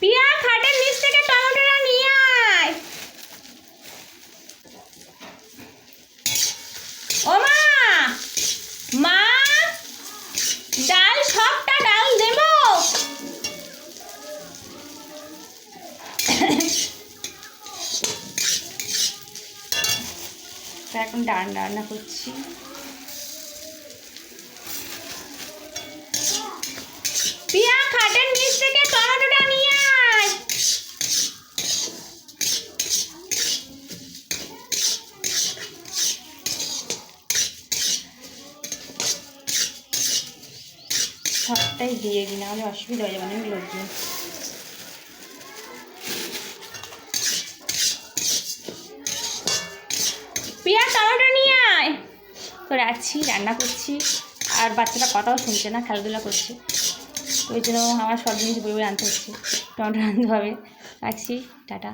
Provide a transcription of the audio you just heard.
পিয়া খাটের নিচ থেকে টমেটোটা নিয়ে আয়। ও মা মা, ডাল সবটা ডাল দেবো। এখন ডাল রান্না করছি। পিয়া খাটের নিচ থেকে টমেটোটা নিয়ে আয় সবটাই দিয়ে দিই, নাহলে অসুবিধা হয়ে যাবে, অনেক লোকজন পিয়া, টমেটো নিয়ে আয়। করে আছি রান্না করছি, আর বাচ্চাটা কথাও শুনছে না, খেলাধুলা করছে। ওই জন্য আমার সব জিনিস বই বই আনতে হচ্ছে, টমেটো আনতে হবে। রাখছি, টাটা।